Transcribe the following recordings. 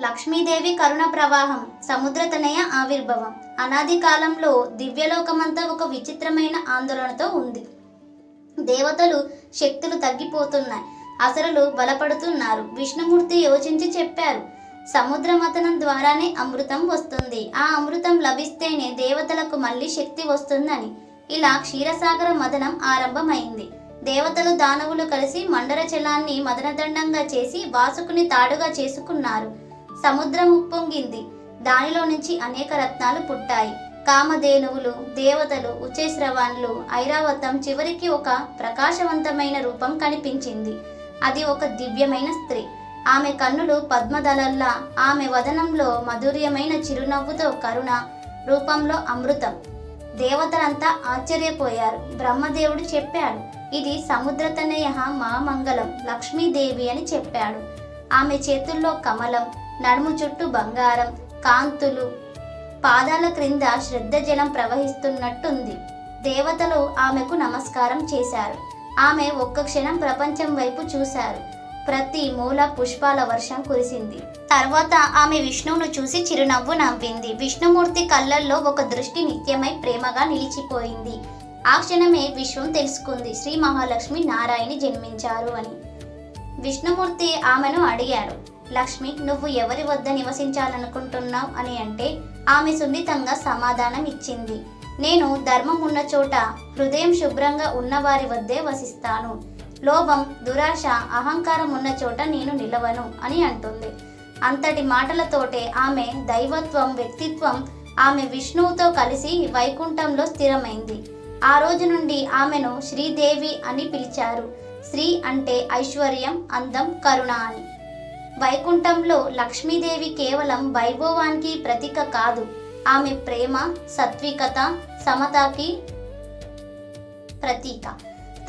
లక్ష్మీదేవి కరుణ ప్రవాహం సముద్రతనయ ఆవిర్భవం. అనాది కాలంలో దివ్యలోకమంతా ఒక విచిత్రమైన ఆందోళనతో ఉంది. దేవతలు శక్తులు తగ్గిపోతున్నాయి. అసరులు బలపడుతున్నారు. విష్ణుమూర్తి యోచించి చెప్పారు సముద్ర మతనం ద్వారానే అమృతం వస్తుంది. ఆ అమృతం లభిస్తేనే దేవతలకు మళ్ళీ శక్తి వస్తుందని. ఇలా క్షీరసాగర మదనం ఆరంభమైంది. దేవతలు దానవులు కలిసి మండరచలాన్ని మదనదండంగా చేసి వాసుకుని తాడుగా చేసుకున్నారు. సముద్రం ఉప్పొంగింది. దానిలో నుంచి అనేక రత్నాలు పుట్టాయి. కామధేనువులు దేవతలు ఉచేశ్రవాన్లు ఐరావతం చివరికి ఒక ప్రకాశవంతమైన రూపం కనిపించింది. అది ఒక దివ్యమైన స్త్రీ. ఆమె కన్నులు పద్మదళల్లా ఆమె వదనంలో మధుర్యమైన చిరునవ్వుతో కరుణ రూపంలో అమృతం. దేవతలంతా ఆశ్చర్యపోయారు. బ్రహ్మదేవుడు చెప్పాడు ఇది సముద్రతనయ మహామంగళం లక్ష్మీదేవి అని చెప్పాడు. ఆమె చేతుల్లో కమలం నడుము చుట్టూ బంగారం కాంతులు. పాదాల క్రింద శ్రద్ధ జలం ప్రవహిస్తున్నట్టుంది. దేవతలు ఆమెకు నమస్కారం చేశారు. ఆమె ఒక్క క్షణం ప్రపంచం వైపు చూశారు. ప్రతి మూల పుష్పాల వర్షం కురిసింది. తర్వాత ఆమె విష్ణువును చూసి చిరునవ్వు నవ్వింది. విష్ణుమూర్తి కళ్ళల్లో ఒక దృష్టి నిత్యమై ప్రేమగా నిలిచిపోయింది. ఆ క్షణమే విశ్వం తెలుసుకుంది. శ్రీ మహాలక్ష్మి నారాయణి జన్మించారు అని. విష్ణుమూర్తి ఆమెను అడిగాడు. లక్ష్మి నువ్వు ఎవరి వద్ద నివసించాలనుకుంటున్నావు? అని అంటే ఆమె సున్నితంగా సమాధానం ఇచ్చింది. నేను ధర్మం ఉన్న చోట హృదయం శుభ్రంగా ఉన్నవారి వద్దే వసిస్తాను. లోభం దురాశ అహంకారం ఉన్న చోట నేను నిలవను అని అంటుంది. అంతటి మాటలతోటే ఆమె దైవత్వం వ్యక్తిత్వం ఆమె విష్ణువుతో కలిసి వైకుంఠంలో స్థిరమైంది. ఆ రోజు నుండి ఆమెను శ్రీదేవి అని పిలిచారు. శ్రీ అంటే ఐశ్వర్యం అందం కరుణ అని. వైకుంఠంలో లక్ష్మీదేవి కేవలం వైభవానికి ప్రతీక కాదు. ఆమె ప్రేమ సత్వికత సమతకి ప్రతీక.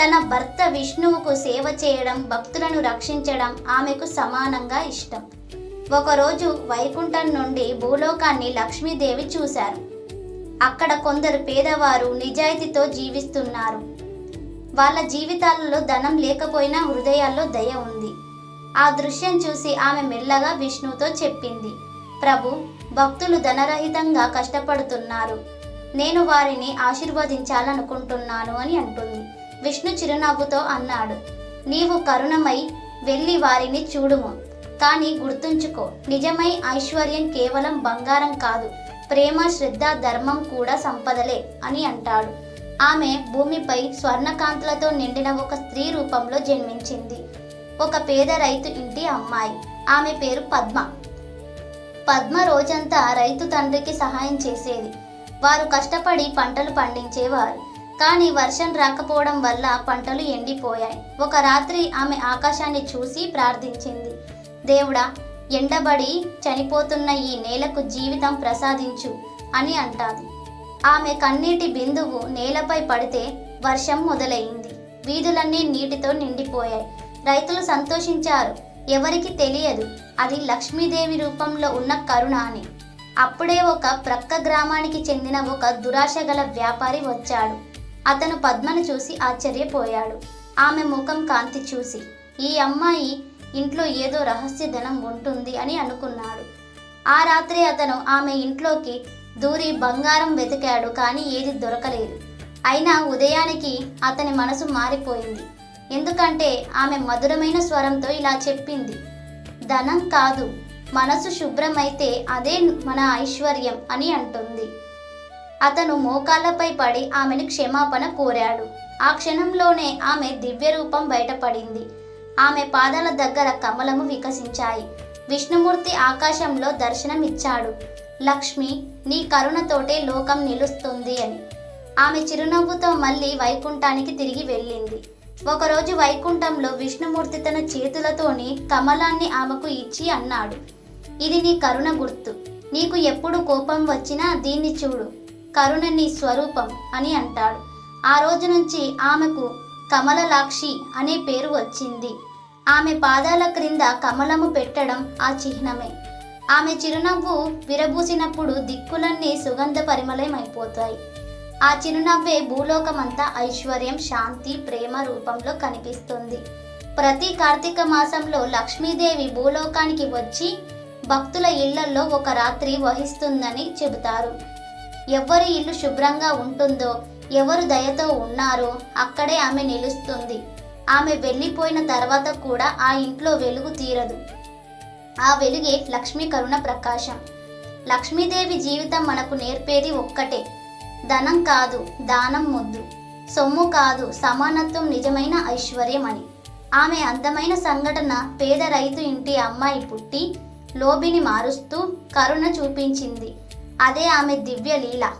తన భర్త విష్ణువుకు సేవ చేయడం భక్తులను రక్షించడం ఆమెకు సమానంగా ఇష్టం. ఒకరోజు వైకుంఠం నుండి భూలోకాన్ని లక్ష్మీదేవి చూశారు. అక్కడ కొందరు పేదవారు నిజాయితీతో జీవిస్తున్నారు. వాళ్ళ జీవితాలలో ధనం లేకపోయినా హృదయాల్లో దయ ఉంది. ఆ దృశ్యం చూసి ఆమె మెల్లగా విష్ణుతో చెప్పింది ప్రభు భక్తులు ధనరహితంగా కష్టపడుతున్నారు. నేను వారిని ఆశీర్వదించాలనుకుంటున్నాను అని అంటుంది. విష్ణు చిరునవ్వుతో అన్నాడు నీవు కరుణమై వెళ్ళి వారిని చూడుము. కానీ గుర్తుంచుకో నిజమై ఐశ్వర్యం కేవలం బంగారం కాదు ప్రేమ శ్రద్ధ ధర్మం కూడా సంపదలే అని అంటాడు. ఆమె భూమిపై స్వర్ణకాంతులతో నిండిన ఒక స్త్రీ రూపంలో జన్మించింది. ఒక పేద రైతు ఇంటి అమ్మాయి. ఆమె పేరు పద్మ. పద్మ రోజంతా రైతు తండ్రికి సహాయం చేసేది. వారు కష్టపడి పంటలు పండించేవారు. కానీ వర్షం రాకపోవడం వల్ల పంటలు ఎండిపోయాయి. ఒక రాత్రి ఆమె ఆకాశాన్ని చూసి ప్రార్థించింది. దేవుడా ఎండబడి చనిపోతున్న ఈ నేలకు జీవితం ప్రసాదించు అని అంటాది. ఆమె కన్నీటి బిందువు నేలపై పడితే వర్షం మొదలైంది. వీధులన్నీ నీటితో నిండిపోయాయి. రైతులు సంతోషించారు. ఎవరికి తెలియదు అది లక్ష్మీదేవి రూపంలో ఉన్న కరుణ అని. అప్పుడే ఒక ప్రక్క గ్రామానికి చెందిన ఒక దురాశ గల వ్యాపారి వచ్చాడు. అతను పద్మను చూసి ఆశ్చర్యపోయాడు. ఆమె ముఖం కాంతి చూసి ఈ అమ్మాయి ఇంట్లో ఏదో రహస్య ధనం ఉంటుంది అని అనుకున్నాడు. ఆ రాత్రి అతను ఆమె ఇంట్లోకి దూరి బంగారం వెతికాడు కానీ ఏది దొరకలేదు. అయినా ఉదయానికి అతని మనసు మారిపోయింది. ఎందుకంటే ఆమె మధురమైన స్వరంతో ఇలా చెప్పింది. ధనం కాదు మనసు శుభ్రమైతే అదే మన ఐశ్వర్యం అని అంటుంది. అతను మోకాళ్ళపై పడి ఆమెను క్షమాపణ కోరాడు. ఆ క్షణంలోనే ఆమె దివ్య రూపం బయటపడింది. ఆమె పాదాల దగ్గర కమలము వికసించాయి. విష్ణుమూర్తి ఆకాశంలో దర్శనమిచ్చాడు. లక్ష్మి నీ కరుణతోటే లోకం నిలుస్తుంది అని. ఆమె చిరునవ్వుతో మళ్ళీ వైకుంఠానికి తిరిగి వెళ్ళింది. ఒకరోజు వైకుంఠంలో విష్ణుమూర్తి తన చేతులతోనే కమలాన్ని ఆమెకు ఇచ్చి అన్నాడు. ఇది నీ కరుణ గుర్తు. నీకు ఎప్పుడు కోపం వచ్చినా దీన్ని చూడు. కరుణ నీ స్వరూపం అని అంటాడు. ఆ రోజు నుంచి ఆమెకు కమలలాక్షి అనే పేరు వచ్చింది. ఆమె పాదాల క్రింద కమలము పెట్టడం ఆ చిహ్నమే. ఆమె చిరునవ్వు విరబూసినప్పుడు దిక్కులన్నీ సుగంధ పరిమళమైపోతాయి ఆ చిరునవ్వే భూలోకమంతా ఐశ్వర్యం శాంతి ప్రేమ రూపంలో కనిపిస్తుంది. ప్రతి కార్తీక మాసంలో లక్ష్మీదేవి భూలోకానికి వచ్చి భక్తుల ఇళ్ళలో ఒక రాత్రి వహిస్తుందని చెబుతారు. ఎవరి ఇల్లు శుభ్రంగా ఉంటుందో ఎవరు దయతో ఉన్నారో అక్కడే ఆమె నిలుస్తుంది. ఆమె వెళ్ళిపోయిన తర్వాత కూడా ఆ ఇంట్లో వెలుగు తీరదు. ఆ వెలుగే లక్ష్మీ కరుణ ప్రకాశం. లక్ష్మీదేవి జీవితం మనకు నేర్పేది ఒక్కటే ధనం కాదు దానం ముద్దు. సొమ్ము కాదు సమానత్వం నిజమైన ఐశ్వర్యం అని ఆమె అందమైన సంఘటన పేద రైతు ఇంటి అమ్మాయి పుట్టి లోబిని మారుస్తూ కరుణ చూపించింది. అదే ఆమె దివ్య లీల.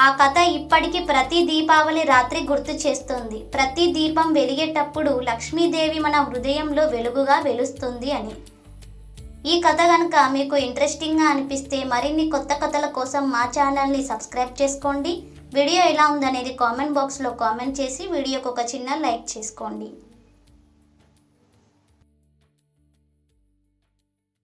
ఆ కథ ఇప్పటికీ ప్రతి దీపావళి రాత్రి గుర్తు చేస్తుంది. ప్రతి దీపం వెలిగేటప్పుడు లక్ష్మీదేవి మన హృదయంలో వెలుగుగా వెలుస్తుంది అని. ఈ కథ కనుక మీకు ఇంట్రెస్టింగ్గా అనిపిస్తే మరిన్ని కొత్త కథల కోసం మా ఛానల్ని సబ్స్క్రైబ్ చేసుకోండి. వీడియో ఎలా ఉందనేది కామెంట్ బాక్స్లో కామెంట్ చేసి వీడియోకి ఒక చిన్న లైక్ చేసుకోండి.